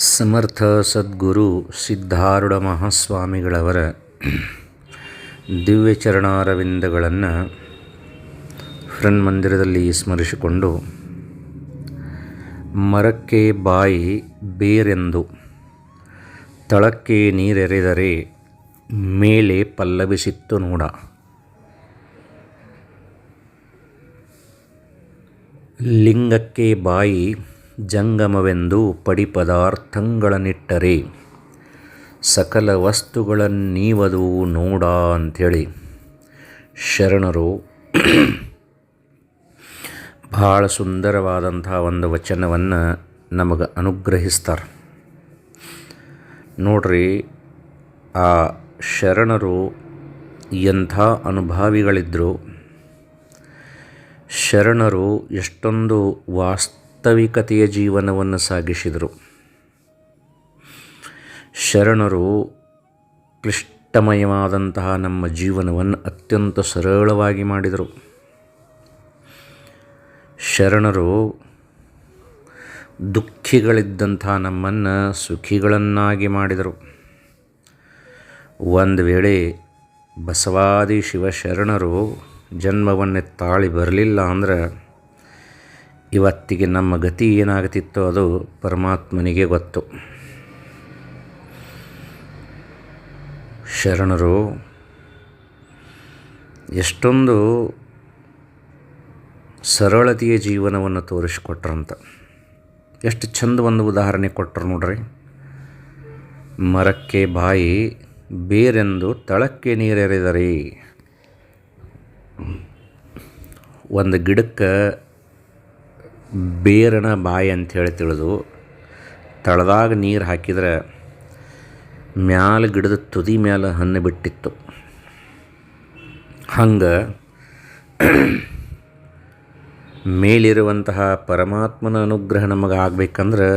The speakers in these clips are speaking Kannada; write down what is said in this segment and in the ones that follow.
ಸಮರ್ಥ ಸದ್ಗುರು ಸಿದ್ಧಾರೂಢ ಮಹಾಸ್ವಾಮಿಗಳವರ ದಿವ್ಯಚರಣಾರವಿಂದಗಳನ್ನು ಮಂದಿರದಲ್ಲಿ ಸ್ಮರಿಸಿಕೊಂಡು, ಮರಕ್ಕೆ ಬಾಯಿ ಬೇರೆಂದು, ತಳಕ್ಕೆ ನೀರೆರೆದರೆ ಮೇಲೆ ಪಲ್ಲವಿಸಿತ್ತು ನೋಡ. ಲಿಂಗಕ್ಕೆ ಬಾಯಿ ಜಂಗಮವೆಂದು ಪಡಿ ಪದಾರ್ಥಗಳನ್ನಿಟ್ಟರೆ ಸಕಲ ವಸ್ತುಗಳನ್ನೀವದು ನೋಡ ಅಂಥೇಳಿ ಶರಣರು ಭಾಳ ಸುಂದರವಾದಂಥ ಒಂದು ವಚನವನ್ನು ನಮಗೆ ಅನುಗ್ರಹಿಸ್ತಾರೆ. ನೋಡ್ರಿ, ಆ ಶರಣರು ಎಂಥ ಅನುಭಾವಿಗಳಿದ್ದರು ಶರಣರು ಎಷ್ಟೊಂದು ವಾಸ್ತವಿಕತೆಯ ಜೀವನವನ್ನು ಸಾಗಿಸಿದರು. ಶರಣರು ಕ್ಲಿಷ್ಟಮಯವಾದಂತಹ ನಮ್ಮ ಜೀವನವನ್ನು ಅತ್ಯಂತ ಸರಳವಾಗಿ ಮಾಡಿದರು. ಶರಣರು ದುಃಖಿಗಳಿದ್ದಂಥ ನಮ್ಮನ್ನು ಸುಖಿಗಳನ್ನಾಗಿ ಮಾಡಿದರು. ಒಂದು ವೇಳೆ ಬಸವಾದಿ ಶಿವಶರಣರು ಜನ್ಮವನ್ನೇ ತಾಳಿ ಬರಲಿಲ್ಲ ಅಂದ್ರೆ ಇವತ್ತಿಗೆ ನಮ್ಮ ಗತಿ ಏನಾಗುತ್ತಿತ್ತೋ ಅದು ಪರಮಾತ್ಮನಿಗೆ ಗೊತ್ತು. ಶರಣರು, ಎಷ್ಟೊಂದು ಸರಳತೆಯ ಜೀವನವನ್ನು ತೋರಿಸಿಕೊಟ್ರಂತ. ಎಷ್ಟು ಚಂದ ಒಂದು ಉದಾಹರಣೆ ಕೊಟ್ಟರು ನೋಡ್ರಿ. ಮರಕ್ಕೆ ಬಾಯಿ, ಬೇರೆಂದು ತಳಕ್ಕೆ ನೀರೆರೆದರೆ. ಒಂದು ಗಿಡಕ್ಕೆ ಬೇರನ ಬಾಯಿ ಅಂಥೇಳಿ ತಿಳಿದು ತಳದಾಗ ನೀರು ಹಾಕಿದ್ರೆ ಮ್ಯಾಲ ಗಿಡದ ತುದಿ ಮ್ಯಾಲ ಹಣ್ಣು ಬಿಟ್ಟಿತ್ತು. ಹಂಗೆ ಮೇಲಿರುವಂತಹ ಪರಮಾತ್ಮನ ಅನುಗ್ರಹ ನಮಗೆ ಆಗಬೇಕಂದ್ರೆ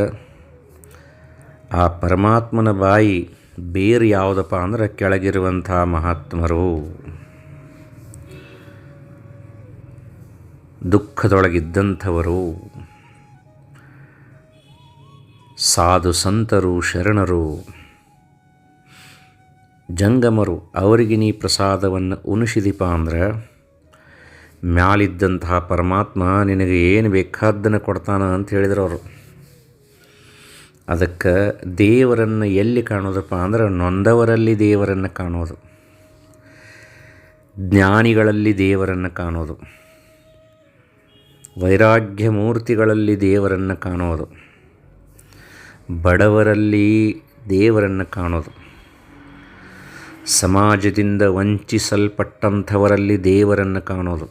ಆ ಪರಮಾತ್ಮನ ಬಾಯಿ ಬೇರು ಯಾವುದಪ್ಪ ಅಂದ್ರೆ ಕೆಳಗಿರುವಂಥ ಮಹಾತ್ಮರು. ದುಃಖದೊಳಗಿದ್ದಂಥವರು, ಸಾಧು ಸಂತರು, ಶರಣರು, ಜಂಗಮರು, ಅವರಿಗೆ ನೀ ಪ್ರಸಾದವನ್ನು ಉಣಿಸಿದಿಪ ಅಂದ್ರೆ, ಮ್ಯಾಲಿದ್ದಂತಹ ಪರಮಾತ್ಮ ನಿನಗೆ ಏನು ಬೇಕಾದ್ದನ್ನು ಕೊಡ್ತಾನ ಅಂತ ಹೇಳಿದ್ರು ಅವರು. ಅದಕ್ಕೆ ದೇವರನ್ನು ಎಲ್ಲಿ ಕಾಣೋದಪ್ಪ ಅಂದ್ರೆ, ನೊಂದವರಲ್ಲಿ ದೇವರನ್ನು ಕಾಣೋದು, ಜ್ಞಾನಿಗಳಲ್ಲಿ ದೇವರನ್ನು ಕಾಣೋದು. ವೈರಾಗ್ಯ ಮೂರ್ತಿಗಳಲ್ಲಿ ದೇವರನ್ನು ಕಾಣೋದು. ಬಡವರಲ್ಲಿ ದೇವರನ್ನು ಕಾಣೋದು. ಸಮಾಜದಿಂದ ವಂಚಿಸಲ್ಪಟ್ಟಂಥವರಲ್ಲಿ ದೇವರನ್ನು ಕಾಣೋದು.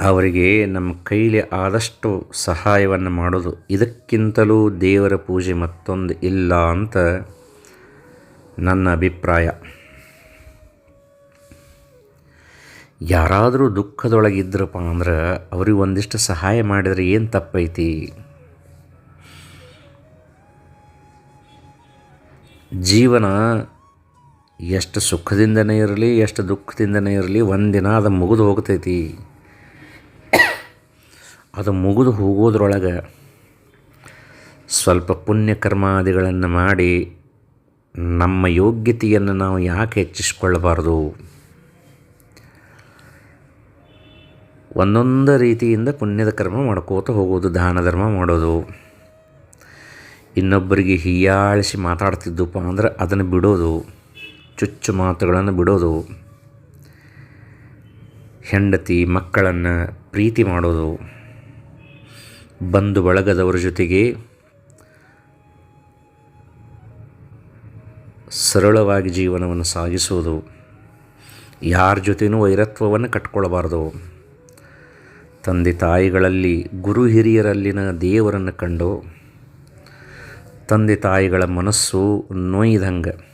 ಅವರಿಗೆ ನಮ್ಮ ಕೈಲಿ ಆದಷ್ಟು ಸಹಾಯವನ್ನು ಮಾಡೋದು. ಇದಕ್ಕಿಂತಲೂ ದೇವರ ಪೂಜೆ ಮತ್ತೊಂದು ಇಲ್ಲ ಅಂತ ನನ್ನ ಅಭಿಪ್ರಾಯ. ಯಾರಾದರೂ ದುಃಖದೊಳಗಿದ್ರಪ್ಪ ಅಂದ್ರೆ ಅವ್ರಿಗೆ ಒಂದಿಷ್ಟು ಸಹಾಯ ಮಾಡಿದರೆ ಏನು ತಪ್ಪೈತಿ? ಜೀವನ ಎಷ್ಟು ಸುಖದಿಂದನೇ ಇರಲಿ, ಎಷ್ಟು ದುಃಖದಿಂದನೇ ಇರಲಿ, ಒಂದಿನ ಅದು ಮುಗಿದು ಹೋಗ್ತೈತಿ. ಅದು ಮುಗಿದು ಹೋಗೋದ್ರೊಳಗೆ ಸ್ವಲ್ಪ ಪುಣ್ಯಕರ್ಮಾದಿಗಳನ್ನು ಮಾಡಿ ನಮ್ಮ ಯೋಗ್ಯತೆಯನ್ನು ನಾವು ಯಾಕೆ ಹೆಚ್ಚಿಸ್ಕೊಳ್ಬಾರ್ದು? ಒಂದೊಂದು ರೀತಿಯಿಂದ ಪುಣ್ಯದ ಕರ್ಮ ಮಾಡ್ಕೋತ ಹೋಗೋದು, ದಾನ ಧರ್ಮ ಮಾಡೋದು. ಇನ್ನೊಬ್ಬರಿಗೆ ಹೀಯಾಳಿಸಿ ಮಾತಾಡ್ತಿದ್ದಪ್ಪ ಅಂದರೆ ಅದನ್ನು ಬಿಡೋದು, ಚುಚ್ಚು ಮಾತುಗಳನ್ನು ಬಿಡೋದು. ಹೆಂಡತಿ ಮಕ್ಕಳನ್ನು ಪ್ರೀತಿ ಮಾಡೋದು. ಬಂಧು ಬಳಗದವರ ಜೊತೆಗೆ ಸರಳವಾಗಿ ಜೀವನವನ್ನು ಸಾಗಿಸೋದು. ಯಾರ ಜೊತೆಯೂ ವೈರತ್ವವನ್ನು ಕಟ್ಕೊಳ್ಬಾರ್ದು. ತಂದೆ ತಾಯಿಗಳಲ್ಲಿ ಗುರು ಹಿರಿಯರಲ್ಲಿನ ದೇವರನ್ನು ಕಂಡು ತಂದೆ ತಾಯಿಗಳ ಮನಸ್ಸು ನೋಯ್ದಂಗೆ.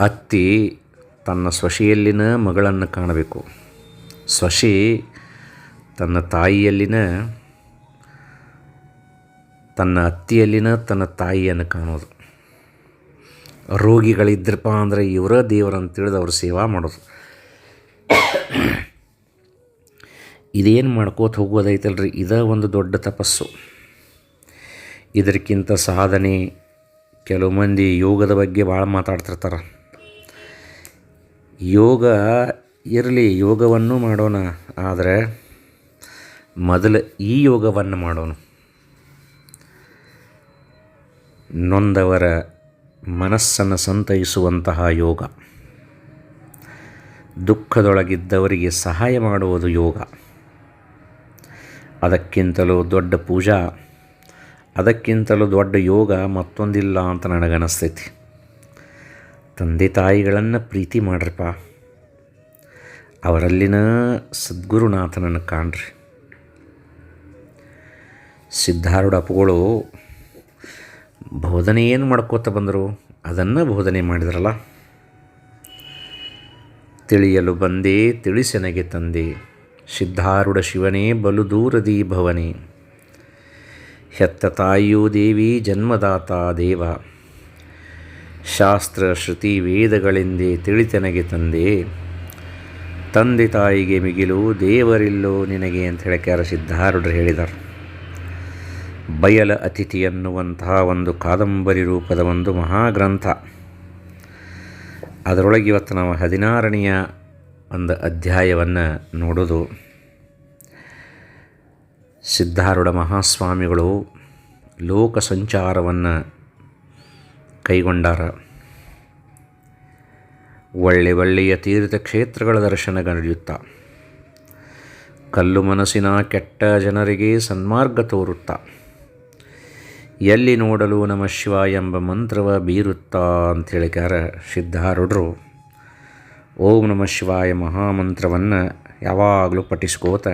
ಅತ್ತಿ ತನ್ನ ಸೊಸೆಯಲ್ಲಿನ ಮಗಳನ್ನು ಕಾಣಬೇಕು. ಸ್ವಶಿ ತನ್ನ ತಾಯಿಯಲ್ಲಿನ, ತನ್ನ ಅತ್ತಿಯಲ್ಲಿನ ತನ್ನ ತಾಯಿಯನ್ನು ಕಾಣೋದು. ರೋಗಿಗಳಿದ್ರಪ್ಪ ಅಂದರೆ ಇವರ ದೇವರಂತ ತಿಳಿದು ಅವ್ರ ಸೇವಾ ಮಾಡೋದು. ಇದೇನು ಮಾಡ್ಕೋತ ಹೋಗೋದೈತಲ್ರಿ? ಇದೇ ಒಂದು ದೊಡ್ಡ ತಪಸ್ಸು. ಇದಕ್ಕಿಂತ ಸಾಧನೆ ಕೆಲವು ಮಂದಿ ಯೋಗದ ಬಗ್ಗೆ ಭಾಳ ಮಾತಾಡ್ತಿರ್ತಾರೆ. ಯೋಗ ಇರಲಿ, ಯೋಗವನ್ನು ಮಾಡೋಣ, ಆದರೆ ಮೊದಲು ಈ ಯೋಗವನ್ನು ಮಾಡೋಣ. ನೊಂದವರ ಮನಸ್ಸನ್ನು ಸಂತೈಸುವಂತಹ ಯೋಗ. ದುಃಖದೊಳಗಿದ್ದವರಿಗೆ ಸಹಾಯ ಮಾಡುವುದು ಯೋಗ. ಅದಕ್ಕಿಂತಲೂ ದೊಡ್ಡ ಪೂಜಾ, ಅದಕ್ಕಿಂತಲೂ ದೊಡ್ಡ ಯೋಗ ಮತ್ತೊಂದಿಲ್ಲ ಅಂತ ನನಗನ್ನಿಸ್ತೈತಿ ತಂದೆ ತಾಯಿಗಳನ್ನು ಪ್ರೀತಿ ಮಾಡ್ರಪ್ಪ. ಅವರಲ್ಲಿನ ಸದ್ಗುರುನಾಥನನ್ನು ಕಾಣ್ರಿ. ಸಿದ್ಧಾರೂಢ ಅಪ್ಪುಗಳು ಬೋಧನೆ ಏನು ಮಾಡ್ಕೋತ ಬಂದರು ಅದನ್ನು ಬೋಧನೆ ಮಾಡಿದ್ರಲ್ಲ. ತಿಳಿಯಲು ಬಂದೇ ತಿಳಿಸೆನಗೆ ತಂದೆ. ಸಿದ್ಧಾರೂಢ ಶಿವನೇ ಬಲು ದೂರದಿ ಭವನೇ. ಹೆತ್ತ ತಾಯಿಯೂ ದೇವಿ, ಜನ್ಮದಾತ ದೇವ. ಶಾಸ್ತ್ರ ಶ್ರುತಿ ವೇದಗಳೆಂದೇ ತಿಳಿತನಗೆ ತಂದೆ. ತಂದೆ ತಾಯಿಗೆ ಮಿಗಿಲು ದೇವರಿಲ್ಲೋ ನಿನಗೆ ಅಂತ ಹೇಳಕ್ಯಾರ ಸಿದ್ಧಾರೂಢರು ಹೇಳಿದರು. ಬಯಲ ಅತಿಥಿ ಎನ್ನುವಂತಹ ಒಂದು ಕಾದಂಬರಿ ರೂಪದ ಒಂದು ಮಹಾಗ್ರಂಥ. ಅದರೊಳಗೆ ಇವತ್ತು ನಾವು ಹದಿನಾರನೆಯ ಅಧ್ಯಾಯವನ್ನು ನೋಡೋದು. ಸಿದ್ಧಾರೂಢ ಮಹಾಸ್ವಾಮಿಗಳು ಲೋಕ ಸಂಚಾರವನ್ನು ಕೈಗೊಂಡಾರ. ಒಳ್ಳೆ ಒಳ್ಳೆಯ ತೀರ್ಥಕ್ಷೇತ್ರಗಳ ದರ್ಶನ ನಡೆಯುತ್ತಾ ಕಲ್ಲು ಮನಸ್ಸಿನ ಕೆಟ್ಟ ಜನರಿಗೆ ಸನ್ಮಾರ್ಗ ತೋರುತ್ತಾ. ಎಲ್ಲಿ ನೋಡಲು ನಮ ಶಿವ ಎಂಬ ಮಂತ್ರವ ಬೀರುತ್ತಾ ಅಂತ ಹೇಳಿಕಾರ ಸಿದ್ಧಾರೂಢರು. ಓಂ ನಮ ಶಿವಾಯ ಮಹಾಮಂತ್ರವನ್ನು ಯಾವಾಗಲೂ ಪಠಿಸ್ಕೋತ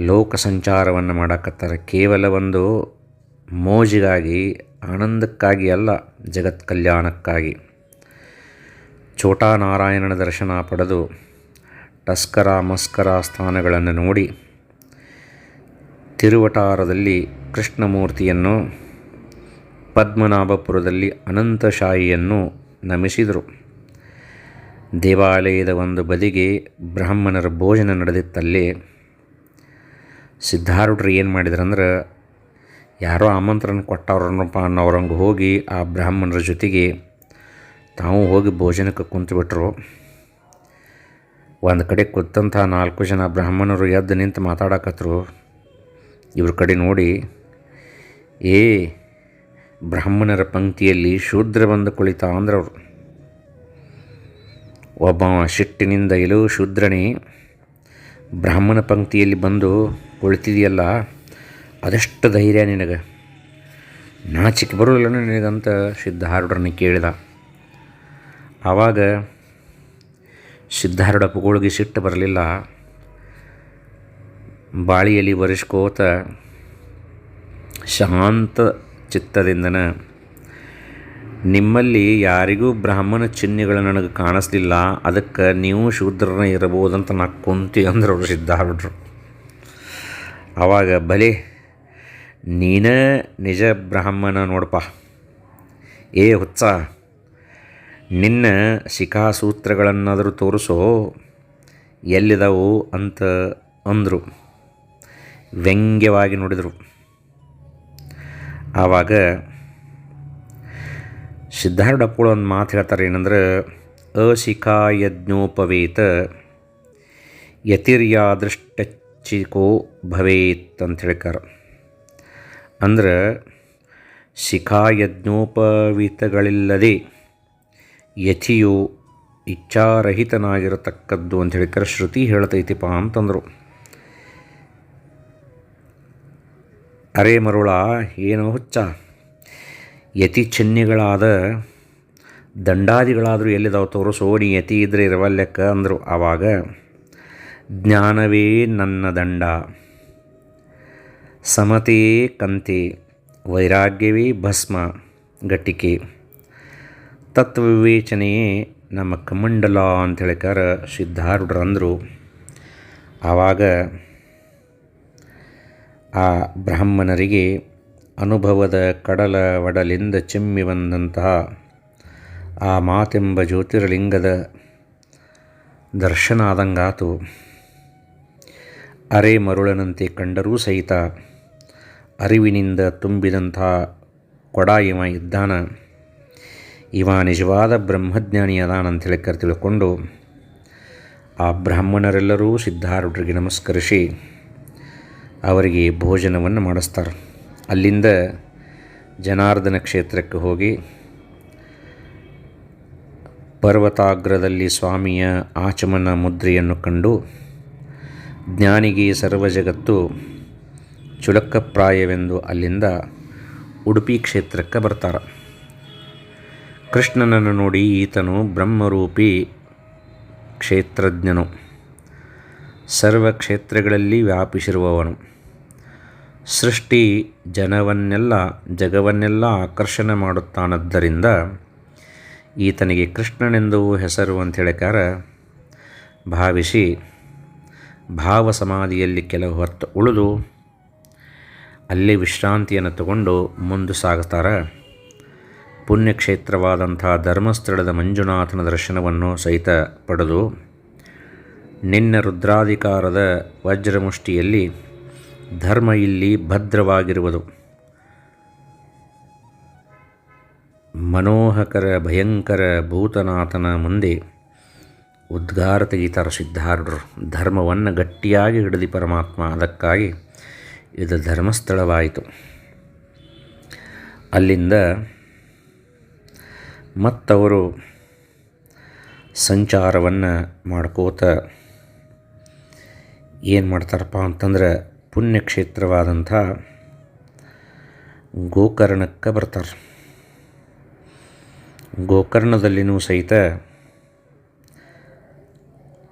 ಲೋಕ ಸಂಚಾರವನ್ನು ಮಾಡಕತ್ತಾರೆ. ಕೇವಲ ಒಂದು ಮೋಜಿಗಾಗಿ, ಆನಂದಕ್ಕಾಗಿ ಅಲ್ಲ, ಜಗತ್ ಕಲ್ಯಾಣಕ್ಕಾಗಿ. ಛೋಟಾ ನಾರಾಯಣನ ದರ್ಶನ ಪಡೆದು ಟಸ್ಕರ ಮಸ್ಕರ ಸ್ಥಾನಗಳನ್ನು ನೋಡಿ ತಿರುವಟಾರದಲ್ಲಿ ಕೃಷ್ಣಮೂರ್ತಿಯನ್ನು, ಪದ್ಮನಾಭಪುರದಲ್ಲಿ ಅನಂತಶಾಹಿಯನ್ನು ನಮಿಸಿದರು. ದೇವಾಲಯದ ಒಂದು ಬದಿಗೆ ಬ್ರಾಹ್ಮಣರ ಭೋಜನ ನಡೆದಿತ್ತಲ್ಲಿ ಸಿದ್ಧಾರೂಢರು ಏನು ಮಾಡಿದ್ರಂದ್ರೆ, ಯಾರೋ ಆಮಂತ್ರಣ ಕೊಟ್ಟವ್ರನ್ನಪ್ಪ ಅನ್ನೋರಂಗೆ ಹೋಗಿ ಆ ಬ್ರಾಹ್ಮಣರ ಜೊತೆಗೆ ತಾವು ಹೋಗಿ ಭೋಜನಕ್ಕೆ ಕುಂತುಬಿಟ್ರು. ಒಂದು ಕಡೆ ಕೂತಂಥ ನಾಲ್ಕು ಜನ ಬ್ರಾಹ್ಮಣರು ಎದ್ದು ನಿಂತು ಮಾತಾಡಕತ್ರು. ಇವ್ರ ಕಡೆ ನೋಡಿ, ಏ ಬ್ರಾಹ್ಮಣರ ಪಂಕ್ತಿಯಲ್ಲಿ ಶೂದ್ರ ಬಂದು ಕುಳಿತ ಅಂದ್ರವ್ರು ಒಬ್ಬ ಶಿಟ್ಟಿನಿಂದ ಇಲು ಶೂದ್ರನೇ, ಬ್ರಾಹ್ಮಣ ಪಂಕ್ತಿಯಲ್ಲಿ ಬಂದು ಕುಳಿತಿದೆಯಲ್ಲ, ಅದೆಷ್ಟು ಧೈರ್ಯ ನಿನಗೆ? ನಾಚಿಕೆ ಬರೋಲ್ಲ ನಿನಗಂತ ಸಿದ್ಧಾರುಡ್ರನ್ನ ಕೇಳಿದ. ಆವಾಗ ಸಿದ್ಧಾರೂಢ ಪುಗೋಳಿಗೆ ಸಿಟ್ಟು ಬರಲಿಲ್ಲ. ಬಾಳಿಯಲ್ಲಿ ಬರೆಸ್ಕೋತ ಶಾಂತ ಚಿತ್ತದಿಂದನ ನಿಮ್ಮಲ್ಲಿ ಯಾರಿಗೂ ಬ್ರಾಹ್ಮಣ ಚಿಹ್ನೆಗಳು ನನಗೆ ಕಾಣಿಸ್ಲಿಲ್ಲ, ಅದಕ್ಕೆ ನೀವು ಶೂದ್ರನ ಇರಬಹುದಂತ ನಾ ಕುಂತಿ ಅಂದ್ರೆ ಅವರು ಸಿದ್ಧಾರೂಢರು. ಆವಾಗ ಬಲೆ, ನೀನ ನಿಜ ಬ್ರಾಹ್ಮಣ ನೋಡಪ್ಪ. ಏ ಹುಚ್ಚ, ನಿನ್ನ ಶಿಖಾಸೂತ್ರಗಳನ್ನಾದರೂ ತೋರಿಸೋ ಎಲ್ಲಿದವು ಅಂತ ಅಂದರು. ವ್ಯಂಗ್ಯವಾಗಿ ನೋಡಿದರು. ಆವಾಗ ಅಪ್ಪಳು ಒಂದು ಮಾತು ಹೇಳ್ತಾರೆ ಏನಂದ್ರೆ ಅಶಿಖಾ ಯಜ್ಞೋಪವೇತ ಯತಿರ್ಯಾದೃಷ್ಟಚ್ಚಿಕೋ ಭವೇತ್ ಅಂತ ಹೇಳ್ತಾರೆ ಅಂದ್ರೆ ಶಿಖಾಯಜ್ಞೋಪವೀತಗಳಿಲ್ಲದೆ ಯಥಿಯು ಇಚ್ಛಾರಹಿತನಾಗಿರತಕ್ಕದ್ದು ಅಂತ ಹೇಳಿಕರೆ ಶ್ರುತಿ ಹೇಳ್ತೈತಿಪ್ಪ ಅಂತಂದರು. ಅರೆ ಮರುಳ, ಏನು ಹುಚ್ಚ ಯತಿ ಚಿಹ್ನೆಗಳಾದ ದಂಡಾದಿಗಳಾದರೂ ಎಲ್ಲಿದಾವ ತೋರಿಸೋ ನೀ ಯತಿ ಇದ್ರೆ ಇರವಲ್ಲೆಕ್ಕ ಅಂದರು ಆವಾಗ ಜ್ಞಾನವೇ ನನ್ನ ದಂಡ. ಸಮತೆ ಕಂತೆ. ವೈರಾಗ್ಯವೇ ಭಸ್ಮ. ಗಟ್ಟಿಕೆ. ತತ್ವವಿವೇಚನೆಯೇ ನಮ್ಮ ಕಮಂಡಲ ಅಂತ ಹೇಳಿಕಾರ ಸಿದ್ಧಾರೂಢರು ಅಂದರು ಆವಾಗ ಆ ಬ್ರಾಹ್ಮಣರಿಗೆ ಅನುಭವದ ಕಡಲ ಒಡಲಿಂದ ಚಿಮ್ಮಿ ಬಂದಂತಹ ಆ ಮಾತೆಂಬ ಜ್ಯೋತಿರ್ಲಿಂಗದ ದರ್ಶನ ಆದಂಗಾತು ಅರೆ ಮರುಳನಂತೆ ಕಂಡರೂ ಸಹಿತ ಅರಿವಿನಿಂದ ತುಂಬಿದಂತಹ ಕೊಡ ಇವ ಇದ್ದಾನ. ಇವ ನಿಜವಾದ ಬ್ರಹ್ಮಜ್ಞಾನಿ ಅದಾನಂಥೇಳಿ ಕರೆ ತಿಳ್ಕೊಂಡು ಆ ಬ್ರಾಹ್ಮಣರೆಲ್ಲರೂ ಸಿದ್ಧಾರೂಢರಿಗೆ ನಮಸ್ಕರಿಸಿ ಅವರಿಗೆ ಭೋಜನವನ್ನು ಮಾಡಿಸ್ತಾರೆ. ಅಲ್ಲಿಂದ ಜನಾರ್ದನ ಕ್ಷೇತ್ರಕ್ಕೆ ಹೋಗಿ ಪರ್ವತಾಗ್ರದಲ್ಲಿ ಸ್ವಾಮಿಯ ಆಚಮನ ಮುದ್ರೆಯನ್ನು ಕಂಡು ಜ್ಞಾನಿಗೆ ಸರ್ವ ಜಗತ್ತು ಚುಲಕ್ಕಪ್ರಾಯವೆಂದು ಅಲ್ಲಿಂದ ಉಡುಪಿ ಕ್ಷೇತ್ರಕ್ಕೆ ಬರ್ತಾರೆ. ಕೃಷ್ಣನನ್ನು ನೋಡಿ ಈತನು ಬ್ರಹ್ಮರೂಪಿ ಕ್ಷೇತ್ರಜ್ಞನು. ಸರ್ವ ಕ್ಷೇತ್ರಗಳಲ್ಲಿ ವ್ಯಾಪಿಸಿರುವವನು. ಸೃಷ್ಟಿ ಜನವನ್ನೆಲ್ಲ, ಜಗವನ್ನೆಲ್ಲ ಆಕರ್ಷಣೆ ಮಾಡುತ್ತಾನದ್ದರಿಂದ ಈತನಿಗೆ ಕೃಷ್ಣನೆಂದು ಹೆಸರು ಅಂತ ಅಂಥೇಳಿಕಾರ ಭಾವಿಸಿ ಭಾವ ಸಮಾಧಿಯಲ್ಲಿ ಕೆಲವು ಹೊತ್ತು ಉಳಿದು ಅಲ್ಲಿ ವಿಶ್ರಾಂತಿಯನ್ನು ತಗೊಂಡು ಮುಂದೆ ಸಾಗುತ್ತಾರೆ. ಪುಣ್ಯಕ್ಷೇತ್ರವಾದಂಥ ಧರ್ಮಸ್ಥಳದ ಮಂಜುನಾಥನ ದರ್ಶನವನ್ನು ಸಹಿತ ಪಡೆದು ನಿನ್ನ ರುದ್ರಾಧಿಕಾರದ ವಜ್ರಮುಷ್ಟಿಯಲ್ಲಿ ಧರ್ಮ ಇಲ್ಲಿ ಭದ್ರವಾಗಿರುವುದು. ಮನೋಹಕರ, ಭಯಂಕರ ಭೂತನಾಥನ ಮುಂದೆ ಉದ್ಗಾರ ತೆಗಿತಾರೆ ಸಿದ್ಧಾರೂಢರು ಧರ್ಮವನ್ನು ಗಟ್ಟಿಯಾಗಿ ಹಿಡಿದು ಪರಮಾತ್ಮ ಅದಕ್ಕಾಗಿ ಇದು ಧರ್ಮಸ್ಥಳವಾಯಿತು. ಅಲ್ಲಿಂದ ಮತ್ತವರು ಸಂಚಾರವನ್ನು ಮಾಡ್ಕೋತ ಏನು ಮಾಡ್ತಾರಪ್ಪ ಅಂತಂದ್ರೆ ಪುಣ್ಯಕ್ಷೇತ್ರವಾದಂಥ ಗೋಕರ್ಣಕ್ಕೆ ಬರ್ತಾರೆ. ಗೋಕರ್ಣದಲ್ಲಿನೂ ಸಹಿತ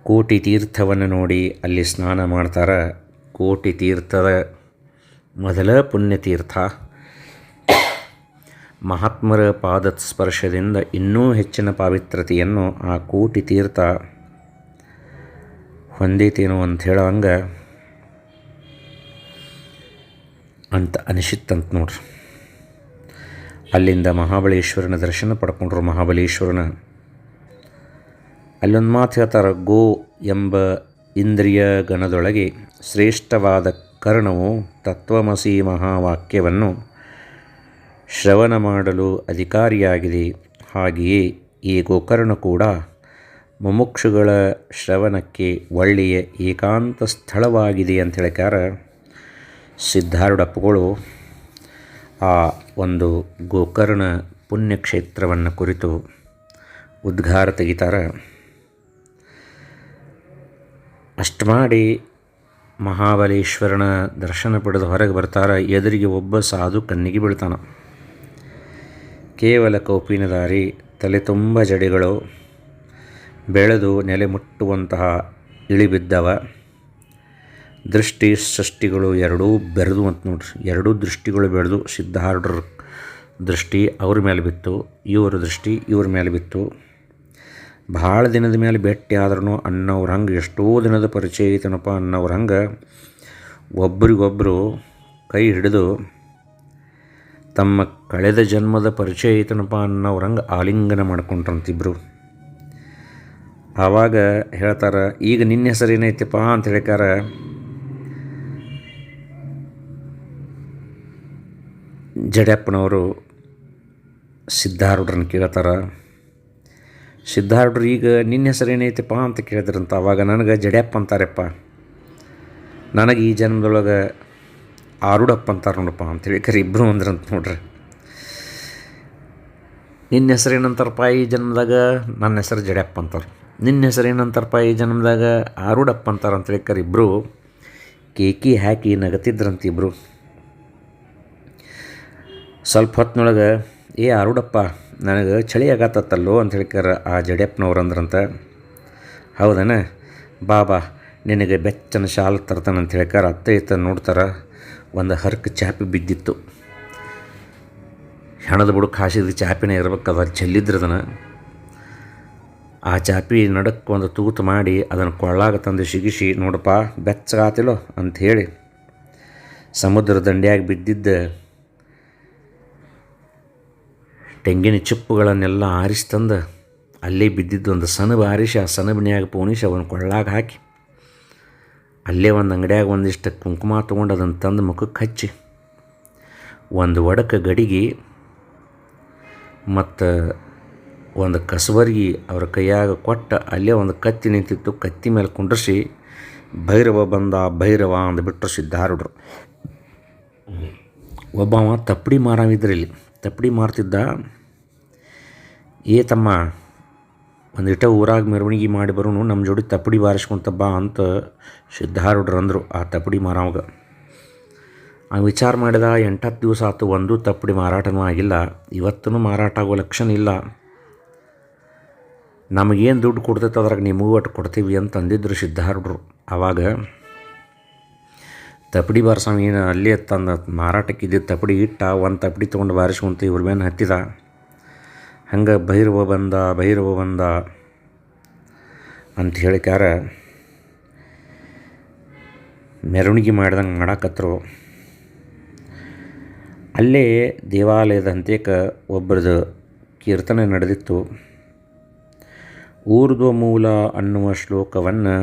ಕೋಟಿ ತೀರ್ಥವನ್ನು ನೋಡಿ ಅಲ್ಲಿ ಸ್ನಾನ ಮಾಡ್ತಾರೆ. ಕೋಟಿ ತೀರ್ಥದ ಮೊದಲ ಪುಣ್ಯತೀರ್ಥ. ಮಹಾತ್ಮರ ಪಾದ ಸ್ಪರ್ಶದಿಂದ ಇನ್ನೂ ಹೆಚ್ಚಿನ ಪಾವಿತ್ರತೆಯನ್ನು ಆ ಕೋಟಿ ತೀರ್ಥ ಹೊಂದೈತೇನೋ ಅಂತ ಹೇಳೋಂಗೆ ಅಂತ ಅನಿಸಿತ್ತಂತ ನೋಡ್ರಿ. ಅಲ್ಲಿಂದ ಮಹಾಬಲೇಶ್ವರನ ದರ್ಶನ ಪಡ್ಕೊಂಡ್ರು ಮಹಾಬಲೇಶ್ವರನ. ಅಲ್ಲೊಂದು ಮಾತು ಹೇಳ್ತಾರೆ, ಗೋ ಎಂಬ ಇಂದ್ರಿಯ ಗಣದೊಳಗೆ ಶ್ರೇಷ್ಠವಾದ ಕರ್ಣವು ತತ್ವಮಸಿ ಮಹಾವಾಕ್ಯವನ್ನು ಶ್ರವಣ ಮಾಡಲು ಅಧಿಕಾರಿಯಾಗಿದೆ. ಹಾಗೆಯೇ ಈ ಗೋಕರ್ಣ ಕೂಡ ಮುಮುಕ್ಷುಗಳ ಶ್ರವಣಕ್ಕೆ ಒಳ್ಳೆಯ ಏಕಾಂತ ಸ್ಥಳವಾಗಿದೆ ಅಂತ ಹೇಳಿಕಾರ ಸಿದ್ಧಾರೂಢಪ್ಪಗಳು ಆ ಒಂದು ಗೋಕರ್ಣ ಪುಣ್ಯಕ್ಷೇತ್ರವನ್ನು ಕುರಿತು ಉದ್ಘಾರ ತೆಗಿತಾರೆ. ಅಷ್ಟು ಮಾಡಿ ಮಹಾಬಲೇಶ್ವರನ ದರ್ಶನ ಪಡೆದು ಹೊರಗೆ ಬರ್ತಾರೆ, ಎದುರಿಗೆ ಒಬ್ಬ ಸಾಧು ಕಣ್ಣಿಗೆ ಬೀಳ್ತಾನೆ. ಕೇವಲ ಕೌಪಿನ ದಾರಿ, ತಲೆ ತುಂಬ ಜಡೆಗಳು, ಬೆಳೆದು ನೆಲೆ ಮುಟ್ಟುವಂತಹ ಇಳಿಬಿದ್ದವ ದೃಷ್ಟಿ ಸೃಷ್ಟಿಗಳು ಎರಡೂ ಬೆರೆದು ಅಂತ ನೋಡ್ರಿ. ಎರಡೂ ದೃಷ್ಟಿಗಳು ಬೆಳೆದು ಸಿದ್ಧಾರ್ಢರ ದೃಷ್ಟಿ ಅವ್ರ ಮೇಲೆ ಬಿತ್ತು, ಇವ್ರ ದೃಷ್ಟಿ ಇವ್ರ ಮೇಲೆ ಬಿತ್ತು. ಭಾಳ ದಿನದ ಮೇಲೆ ಭೇಟಿ ಆದ್ರೂ ಅನ್ನೋರು ಹಂಗೆ ಎಷ್ಟೋ ದಿನದ ಪರಿಚಯ ಐತನಪ್ಪ ಅನ್ನೋರು ಹಂಗೆ ಒಬ್ರಿಗೊಬ್ಬರು ಕೈ ಹಿಡಿದು, ತಮ್ಮ ಕಳೆದ ಜನ್ಮದ ಪರಿಚಯ ಐತನಪ್ಪ ಅನ್ನೋರು ಹಂಗೆ ಆಲಿಂಗನ ಮಾಡ್ಕೊಂಡ್ರಂತಿಬ್ರು. ಆವಾಗ ಹೇಳ್ತಾರೆ, ಈಗ ನಿನ್ನ ಹೆಸರು ಏನೈತಪ್ಪ ಅಂತ ಹೇಳಿಕಾರ ಜಡ್ಯಪ್ಪನವರು ಸಿದ್ಧಾರೂಢರನ್ನ ಕೇಳ್ತಾರೆ. ಸಿದ್ಧಾರೂಢರು ಈಗ ನಿನ್ನ ಹೆಸರು ಏನೈತಪ್ಪ ಅಂತ ಕೇಳಿದ್ರಂತ ಅವಾಗ ನನಗೆ ಜಡ್ಯಪ್ಪ ಅಂತಾರಪ್ಪ. ನನಗೆ ಈ ಜನ್ಮದೊಳಗೆ ಆರುಡಪ್ಪ ಅಂತಾರೆ ನೋಡಪ್ಪ ಅಂತೇಳಿ ಕರೆ ಇಬ್ಬರು ಅಂದ್ರಂತ ನೋಡ್ರಿ. ನಿನ್ನ ಹೆಸರು ಏನಂತಾರಪ್ಪ ಈ ಜನ್ಮದಾಗ? ನನ್ನ ಹೆಸರು ಜಡ್ಯಪ್ಪ ಅಂತಾರೆ. ನಿನ್ನ ಹೆಸರು ಏನಂತಾರಪ್ಪ ಈ ಜನ್ಮದಾಗ? ಆರುಡಪ್ಪ ಅಂತಾರೆ ಅಂತೇಳಿ ಕರೆ ಇಬ್ಬರು ಕೇಕಿ ಹಾಕಿ ನಗತಿದ್ರಂತ ಇಬ್ಬರು ಸ್ವಲ್ಪ ಹೊತ್ತಿನೊಳಗೆ, ಏ ಆರುಡಪ್ಪ ನನಗೆ ಚಳಿ ಆಗತ್ತಲ್ಲೋ ಅಂತ ಹೇಳ್ಕಾರ ಆ ಜಡೆಪ್ಪನವ್ರು ಅಂದ್ರಂತ. ಹೌದನ? ಬಾಬಾ ನಿನಗೆ ಬೆಚ್ಚನ ಶಾಲ್ ತರ್ತಾನೆ ಅಂತ ಹೇಳ್ಕಾರ ಅತ್ತ ಇತ್ತ ನೋಡ್ತಾರ. ಒಂದು ಹರ್ಕ ಚಾಪಿ ಬಿದ್ದಿತ್ತು. ಹೆಣದ ಬುಡಕ್ಕೆ ಹಾಸಿದ ಚಾಪಿನೇ ಇರ್ಬೇಕು ಅದು ಚೆಲ್ಲಿದ್ರದನ. ಆ ಚಾಪಿ ನಡಕ್ಕೆ ಒಂದು ತೂತು ಮಾಡಿ ಅದನ್ನು ಕೊಳ್ಳಾಗ ತಂದು ಸಿಗಿಸಿ, ನೋಡಪ್ಪ, ಬೆಚ್ಚಗಾತಿಲೋ? ಅಂಥೇಳಿ ಸಮುದ್ರ ದಂಡ್ಯಾಗಿ ಬಿದ್ದಿದ್ದ ತೆಂಗಿನ ಚಿಪ್ಪುಗಳನ್ನೆಲ್ಲ ಆರಿಸಿ ತಂದು, ಅಲ್ಲೇ ಬಿದ್ದಿದ್ದು ಒಂದು ಸನಬ ಆರಿಸಿ ಆ ಸನಬನ್ಯಾಗ ಪೋಣಿಸಿ ಅವನ ಕೊಳ್ಳಾಗ ಹಾಕಿ. ಅಲ್ಲೇ ಒಂದು ಅಂಗಡಿಯಾಗ ಒಂದಿಷ್ಟು ಕುಂಕುಮ ತೊಗೊಂಡು ಅದನ್ನು ತಂದು ಮುಖಕ್ಕೆ ಹಚ್ಚಿ. ಒಂದು ಒಡಕ ಗಡಿಗೆ ಮತ್ತು ಒಂದು ಕಸಬರ್ಗಿ ಅವ್ರ ಕೈಯಾಗ ಕೊಟ್ಟ, ಅಲ್ಲೇ ಒಂದು ಕತ್ತಿ ನಿಂತಿತ್ತು, ಕತ್ತಿ ಮೇಲೆ ಕುಂಡ್ರಿಸಿ, ಭೈರವ ಬಂದ ಭೈರವ ಅಂದ್ಬಿಟ್ರು ಸಿದ್ಧಾರೂಢರು. ಒಬ್ಬವ ತಪ್ಪಡಿ ಮಾರಾವಿದ್ರು ಇಲ್ಲಿ ತಪ್ಪಡಿ ಮಾರ್ತಿದ್ದ. ಏ ತಮ್ಮ ಒಂದಿಟ ಊರಾಗ ಮೆರವಣಿಗೆ ಮಾಡಿ ಬರೋನು ನಮ್ಮ ಜೋಡಿ ತಪ್ಪಡಿ ಬಾರಿಸ್ಕೊಂತ ಬಾ ಅಂತ ಸಿದ್ಧಾರೂಢರು ಅಂದರು ಆ ತಪ್ಪಡಿ ಮಾರವಾಗ. ಆ ವಿಚಾರ ಮಾಡಿದ ಎಂಟತ್ತು ದಿವಸ ಆತು ಒಂದು ತಪ್ಪಡಿ ಮಾರಾಟನೂ ಆಗಿಲ್ಲ ಇವತ್ತೂ ಮಾರಾಟ ಆಗೋ ಲಕ್ಷಣ ಇಲ್ಲ. ನಮಗೇನು ದುಡ್ಡು ಕೊಡ್ತೈತೆ ಅದ್ರಾಗ ನಿಮಗೂ ಒಟ್ಟು ಕೊಡ್ತೀವಿ ಅಂತ ಅಂದಿದ್ರು ಸಿದ್ಧಾರೂಢರು. ಆವಾಗ ತಪ್ಪಡಿ ಬಾರಿಸೋನು ಏನು ಅಲ್ಲೇ ತಂದ ಮಾರಾಟಕ್ಕಿದ್ದ ತಪ್ಪಡಿ ಇಟ್ಟ, ಒಂದು ತಪ್ಪಡಿ ತೊಗೊಂಡು ಬಾರಿಸ್ಕೊಂತ ಇವ್ರ ಮೇಲೆ ಹತ್ತಿದ. ಹಂಗೆ ಭೈರವ ಬಂದ ಭೈರವ ಬಂದ ಅಂತ ಹೇಳಿಕಾರ ಮೆರವಣಿಗೆ ಮಾಡ್ದಂಗೆ ಮಾಡಾಕತ್ರು. ಅಲ್ಲೇ ದೇವಾಲಯದ ಅಂತ್ಯಕ ಒಬ್ಬರದು ಕೀರ್ತನೆ ನಡೆದಿತ್ತು. ಊರ್ಧ್ವ ಮೂಲ ಅನ್ನುವ ಶ್ಲೋಕವನ್ನು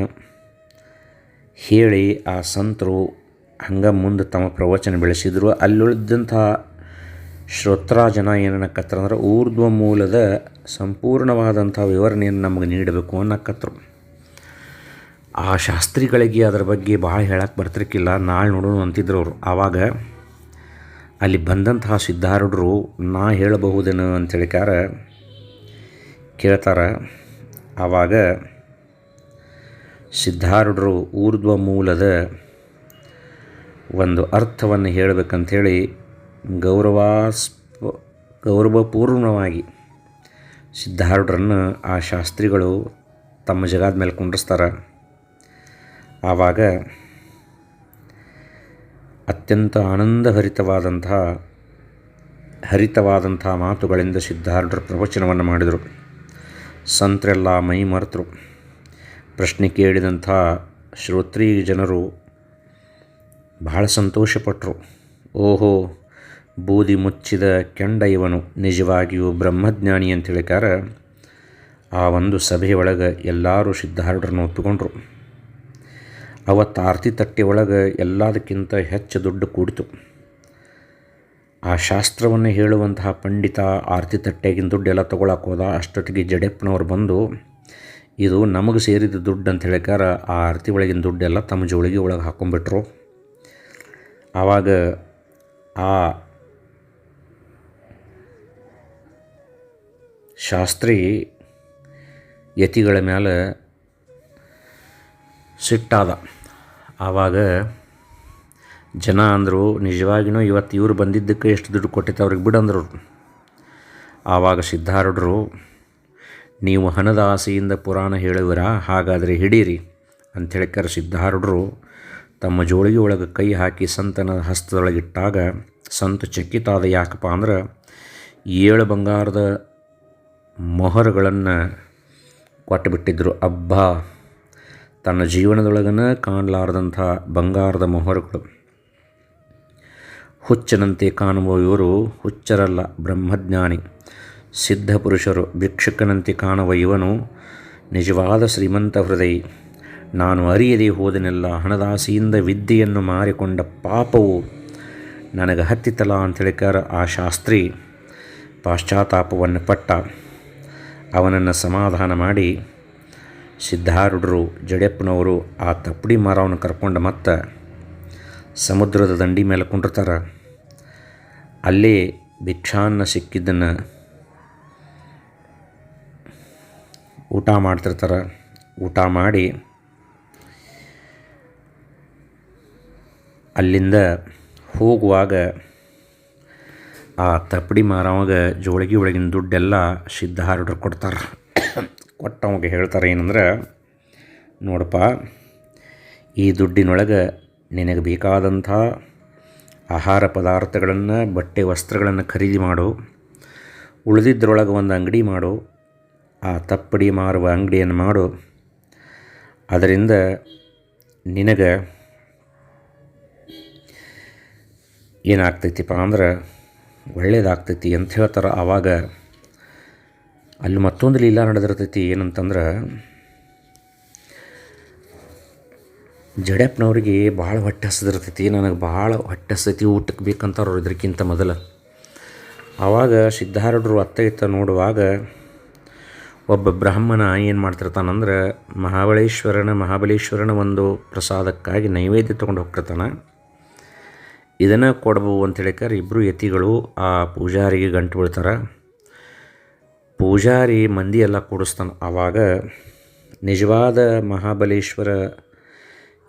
ಹೇಳಿ ಆ ಸಂತರು ಹಂಗೆ ಮುಂದೆ ತಮ್ಮ ಪ್ರವಚನ ಬೆಳೆಸಿದರು. ಅಲ್ಲುಳಿದಂತಹ ಶ್ರೋತ್ರ ಜನ ಏನನ್ನಕತ್ರ ಅಂದ್ರೆ ಊರ್ಧ್ವ ಮೂಲದ ಸಂಪೂರ್ಣವಾದಂಥ ವಿವರಣೆಯನ್ನು ನಮಗೆ ನೀಡಬೇಕು ಅನ್ನಕತ್ರು. ಆ ಶಾಸ್ತ್ರಿಗಳಿಗೆ ಅದರ ಬಗ್ಗೆ ಭಾಳ ಹೇಳಕ್ಕೆ ಬರ್ತಿರ್ಕಿಲ್ಲ. ನಾಳೆ ನೋಡೋಣ ಅಂತಿದ್ರು ಅವರು. ಆವಾಗ ಅಲ್ಲಿ ಬಂದಂತಹ ಸಿದ್ಧಾರೂಢರು ನಾ ಹೇಳಬಹುದೇನು ಅಂತೇಳಿಕಾರ ಕೇಳ್ತಾರೆ. ಆವಾಗ ಸಿದ್ಧಾರೂಢರು ಊರ್ಧ್ವ ಮೂಲದ ಒಂದು ಅರ್ಥವನ್ನು ಹೇಳಬೇಕಂಥೇಳಿ ಗೌರವಾಸ್ಪ, ಗೌರವಪೂರ್ಣವಾಗಿ ಸಿದ್ಧಾರೂಢರನ್ನು ಆ ಶಾಸ್ತ್ರಿಗಳು ತಮ್ಮ ಜಗದ ಮೇಲೆ ಕುಂಡ್ರಿಸ್ತಾರೆ. ಆವಾಗ ಅತ್ಯಂತ ಆನಂದಭರಿತವಾದಂತಹ ಹರಿತವಾದಂಥ ಮಾತುಗಳಿಂದ ಸಿದ್ಧಾರೂಢರು ಪ್ರವಚನವನ್ನು ಮಾಡಿದರು. ಸಂತರೆಲ್ಲ ಮೈ ಮರೆತರು ಪ್ರಶ್ನೆ ಕೇಳಿದಂಥ ಶ್ರೋತ್ರಿ ಜನರು ಬಹಳ ಸಂತೋಷಪಟ್ಟರು ಓಹೋ, ಬೂದಿ ಮುಚ್ಚಿದ ಕೆಂಡ ಇವನು ನಿಜವಾಗಿಯೂ ಬ್ರಹ್ಮಜ್ಞಾನಿ ಅಂತ ಹೇಳಿಕಾರ ಆ ಒಂದು ಸಭೆಯೊಳಗೆ ಎಲ್ಲರೂ ಸಿದ್ಧಾರೂಢರನ್ನು ಒಪ್ಪಿಕೊಂಡ್ರು. ಅವತ್ತು ಆರತಿ ತಟ್ಟೆ ಎಲ್ಲದಕ್ಕಿಂತ ಹೆಚ್ಚು ದುಡ್ಡು ಕೂಡಿತು. ಆ ಶಾಸ್ತ್ರವನ್ನು ಹೇಳುವಂತಹ ಪಂಡಿತ ಆರತಿ ತಟ್ಟೆಗಿನ ದುಡ್ಡು ಎಲ್ಲ ತೊಗೊಳಕ್ಕೆ ಹೋದ. ಅಷ್ಟೊತ್ತಿಗೆ ಜಡೆಪ್ಪನವ್ರು ಬಂದು, ಇದು ನಮಗೆ ಸೇರಿದ ದುಡ್ಡು ಅಂತ ಹೇಳಿಕಾರ ಆ ಆರತಿ ಒಳಗಿನ ದುಡ್ಡೆಲ್ಲ ತಮ್ಮ ಜೋಳಿಗೆ ಒಳಗೆ ಹಾಕೊಂಡ್ಬಿಟ್ರು. ಆವಾಗ ಆ ಶಾಸ್ತ್ರಿ ಯತಿಗಳ ಮೇಲೆ ಸಿಟ್ಟಾದ. ಆವಾಗ ಜನ ಅಂದರು ನಿಜವಾಗಿಯೂ ಇವತ್ತು ಇವರು ಬಂದಿದ್ದಕ್ಕೆ ಎಷ್ಟು ದುಡ್ಡು ಕೊಟ್ಟಿತ್ತು ಅವ್ರಿಗೆ ಬಿಡಂದರು ಆವಾಗ ಸಿದ್ಧಾರೂಢರು, ನೀವು ಹಣದ ಆಸೆಯಿಂದ ಪುರಾಣ ಹೇಳುವಿರಾ? ಹಾಗಾದರೆ ಹಿಡೀರಿ, ಅಂಥೇಳಿಕರ ಸಿದ್ಧಾರೂಢರು ತಮ್ಮ ಜೋಳಿಗೆ ಒಳಗೆ ಕೈ ಹಾಕಿ ಸಂತನ ಹಸ್ತದೊಳಗಿಟ್ಟಾಗ ಸಂತ ಚಕಿತಾದ ಯಾಕಪ್ಪ ಅಂದ್ರೆ ಏಳು ಬಂಗಾರದ ಮೊಹರುಗಳನ್ನು ಕೊಟ್ಟುಬಿಟ್ಟಿದ್ರು. ಅಬ್ಬ, ತನ್ನ ಜೀವನದೊಳಗನ ಕಾಣಲಾರದಂಥ ಬಂಗಾರದ ಮೊಹರುಗಳು. ಹುಚ್ಚನಂತೆ ಕಾಣುವ ಇವರು ಹುಚ್ಚರಲ್ಲ, ಬ್ರಹ್ಮಜ್ಞಾನಿ. ಸಿದ್ಧ ಪುರುಷರು, ಭಿಕ್ಷುಕನಂತೆ ಕಾಣುವ ಇವನು ನಿಜವಾದ ಶ್ರೀಮಂತ ಹೃದಯ. ನಾನು ಅರಿಯದೇ ಹೋದನೆಲ್ಲ ಹಣದಾಸಿಯಿಂದ ವಿದ್ಯೆಯನ್ನು ಮಾರಿಕೊಂಡ ಪಾಪವು ನನಗೆ ಹತ್ತಿತ್ತಲ್ಲ ಅಂತ ಹೇಳಿಕಾರ ಆ ಶಾಸ್ತ್ರಿ ಪಾಶ್ಚಾತ್ತಾಪವನ್ನು ಪಟ್ಟ. ಅವನನ್ನು ಸಮಾಧಾನ ಮಾಡಿ ಸಿದ್ಧಾರೂಢರು, ಜಡೆಪ್ಪನವರು ಆ ತಪ್ಪಡಿ ಮರವನ್ನು ಕರ್ಕೊಂಡು ಮತ್ತೆ ಸಮುದ್ರದ ದಂಡಿ ಮೇಲೆ ಕುಂಡಿರ್ತಾರೆ. ಅಲ್ಲೇ ಭಿಕ್ಷಾನ್ನ ಸಿಕ್ಕಿದ್ದನ್ನು ಊಟ ಮಾಡ್ತಿರ್ತಾರೆ. ಊಟ ಮಾಡಿ ಅಲ್ಲಿಂದ ಹೋಗುವಾಗ ಆ ತಪ್ಪಡಿ ಮಾರವಾಗ ಜೋಳಿಗೆ ಒಳಗಿನ ದುಡ್ಡೆಲ್ಲ ಸಿದ್ಧಾರೂಢರು ಕೊಡ್ತಾರೆ. ಕೊಟ್ಟವಾಗ ಹೇಳ್ತಾರೆ ಏನಂದ್ರೆ, ನೋಡಪ್ಪ, ಈ ದುಡ್ಡಿನೊಳಗೆ ನಿನಗೆ ಬೇಕಾದಂಥ ಆಹಾರ ಪದಾರ್ಥಗಳನ್ನು, ಬಟ್ಟೆ ವಸ್ತ್ರಗಳನ್ನು ಖರೀದಿ ಮಾಡು ಉಳಿದಿದ್ದರೊಳಗೆ ಒಂದು ಅಂಗಡಿ ಮಾಡು, ಆ ತಪ್ಪಡಿ ಮಾರುವ ಅಂಗಡಿಯನ್ನು ಮಾಡು. ಅದರಿಂದ ನಿನಗೆ ಏನಾಗ್ತೈತಿಪ್ಪ ಅಂದ್ರೆ ಒಳ್ಳೇದಾಗ್ತೈತಿ ಅಂತ ಹೇಳ್ತಾರೆ ಆವಾಗ ಅಲ್ಲಿ ಮತ್ತೊಂದು ಲೀಲಾ ನಡೆದಿರ್ತೈತಿ ಏನಂತಂದ್ರೆ ಜಡೆಪ್ಪನವ್ರಿಗೆ ಭಾಳ ಹೊಟ್ಟೆ ಹಸಿದಿರ್ತೈತಿ ನನಗೆ ಭಾಳ ಹೊಟ್ಟೆ ಹಸೈತಿ ಊಟಕ್ಕೆ ಬೇಕಂತಾರ ಅವ್ರು ಇದಕ್ಕಿಂತ ಮೊದಲು. ಆವಾಗ ಸಿದ್ಧಾರೂಢರು ಅತ್ತ ಇತ್ತ ನೋಡುವಾಗ ಒಬ್ಬ ಬ್ರಾಹ್ಮಣ ಏನು ಮಾಡ್ತಿರ್ತಾನಂದ್ರೆ ಮಹಾಬಲೇಶ್ವರನ ಮಹಾಬಲೇಶ್ವರನ ಒಂದು ಪ್ರಸಾದಕ್ಕಾಗಿ ನೈವೇದ್ಯ ತೊಗೊಂಡು ಹೋಗ್ತಿರ್ತಾನೆ. ಇದನ್ನು ಕೊಡ್ಬೋ ಅಂತ ಹೇಳಿಕಾರೆ ಇಬ್ಬರು ಯತಿಗಳು ಆ ಪೂಜಾರಿಗೆ ಗಂಟು ಬೀಳ್ತಾರೆ. ಪೂಜಾರಿ ಮಂದಿ ಎಲ್ಲ ಕೂಡಿಸ್ತಾನೆ. ಆವಾಗ ನಿಜವಾದ ಮಹಾಬಲೇಶ್ವರ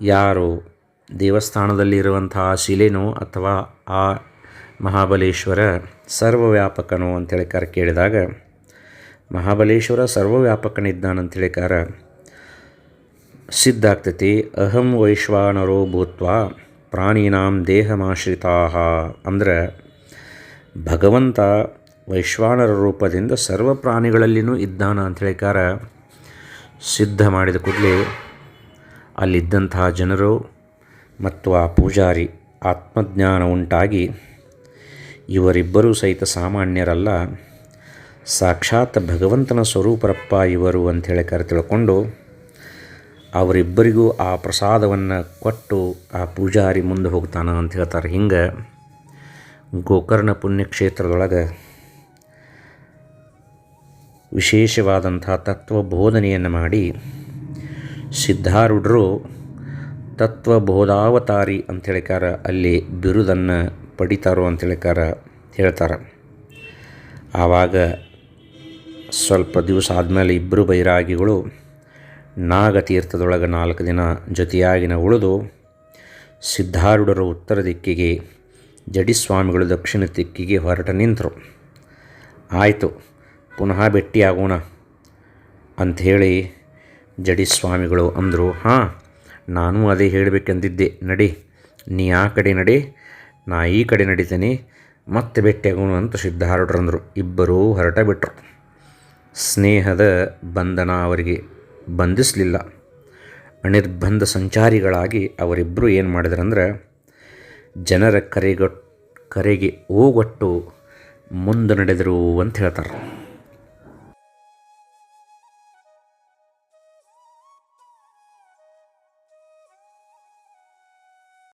ಯಾರು? ದೇವಸ್ಥಾನದಲ್ಲಿರುವಂತಹ ಶಿಲೆನೋ ಅಥವಾ ಆ ಮಹಾಬಲೇಶ್ವರ ಸರ್ವವ್ಯಾಪಕನೋ ಅಂತೇಳಿಕಾರ ಕೇಳಿದಾಗ, ಮಹಾಬಲೇಶ್ವರ ಸರ್ವವ್ಯಾಪಕನಿದ್ದಾನಂತೇಳಿಕಾರ ಸಿದ್ಧ ಆಗ್ತೈತಿ ಅಹಂ ವೈಶ್ವಾನರೋ ಭೂತ್ವ ಪ್ರಾಣೀನಾಂ ದೇಹಮಾಶ್ರಿತಾ. ಅಂದರೆ ಭಗವಂತ ವೈಶ್ವಾನರ ರೂಪದಿಂದ ಸರ್ವ ಪ್ರಾಣಿಗಳಲ್ಲಿನೂ ಇದ್ದಾನ ಅಂತ ಹೇಳಿಕಾರ ಸಿದ್ಧ ಮಾಡಿದ ಕೂಡಲೇ ಅಲ್ಲಿದ್ದಂತಹ ಜನರು ಮತ್ತು ಆ ಪೂಜಾರಿ ಆತ್ಮಜ್ಞಾನ ಉಂಟಾಗಿ ಇವರಿಬ್ಬರೂ ಸಹಿತ ಸಾಮಾನ್ಯರಲ್ಲ, ಸಾಕ್ಷಾತ್ ಭಗವಂತನ ಸ್ವರೂಪರಪ್ಪ ಇವರು ಅಂಥೇಳಿ ಕರೆ ತಿಳ್ಕೊಂಡು ಅವರಿಬ್ಬರಿಗೂ ಆ ಪ್ರಸಾದವನ್ನು ಕೊಟ್ಟು ಆ ಪೂಜಾರಿ ಮುಂದೆ ಹೋಗ್ತಾನೆ ಅಂತ ಹೇಳ್ತಾರೆ. ಹಿಂಗೆ ಗೋಕರ್ಣ ಪುಣ್ಯಕ್ಷೇತ್ರದೊಳಗೆ ವಿಶೇಷವಾದಂಥ ತತ್ವಬೋಧನೆಯನ್ನು ಮಾಡಿ ಸಿದ್ಧಾರೂಢರು ತತ್ವಬೋಧಾವತಾರಿ ಅಂಥೇಳಿಕಾರ ಅಲ್ಲಿ ಬಿರುದನ್ನು ಪಡಿತಾರೋ ಅಂಥೇಳಿಕಾರ ಹೇಳ್ತಾರೆ. ಆವಾಗ ಸ್ವಲ್ಪ ದಿವಸ ಆದಮೇಲೆ ಇಬ್ಬರು ಬೈರಾಗಿಗಳು ನಾಗತೀರ್ಥದೊಳಗೆ ನಾಲ್ಕು ದಿನ ಜೊತೆಯಾಗಿನ ಉಳಿದು ಸಿದ್ಧಾರೂಢರು ಉತ್ತರ ದಿಕ್ಕಿಗೆ ಜಡಿಸ್ವಾಮಿಗಳು ದಕ್ಷಿಣ ದಿಕ್ಕಿಗೆ ಹೊರಟ ನಿಂತರು. ಆಯಿತು, ಪುನಃ ಭೇಟಿಯಾಗೋಣ ಅಂಥೇಳಿ ಜಡಿಸ್ವಾಮಿಗಳು ಅಂದರು. ಹಾಂ, ನಾನು ಅದೇ ಹೇಳಬೇಕೆಂದಿದ್ದೆ. ನಡಿ, ನೀ ಆ ಕಡೆ ನಡಿ, ನಾ ಈ ಕಡೆ ನಡೀತೀನಿ, ಮತ್ತೆ ಭೇಟಿಯಾಗೋಣ ಅಂತ ಸಿದ್ಧಾರೂಢರಂದರು. ಇಬ್ಬರೂ ಹೊರಟ ಬಿಟ್ಟರು ಸ್ನೇಹದ ಬಂಧನ ಅವರಿಗೆ. ಬಂಧಿಸಲಿಲ್ಲ. ಅನಿರ್ಬಂಧ ಸಂಚಾರಿಗಳಾಗಿ ಅವರಿಬ್ಬರು ಏನು ಮಾಡಿದ್ರಂದ್ರೆ ಜನರ ಕರೆಗೊಟ್ಟು ಕರೆಗೆ ಓಗೊಟ್ಟು ಮುಂದೆ ನಡೆದರು ಅಂತ ಹೇಳ್ತಾರೆ.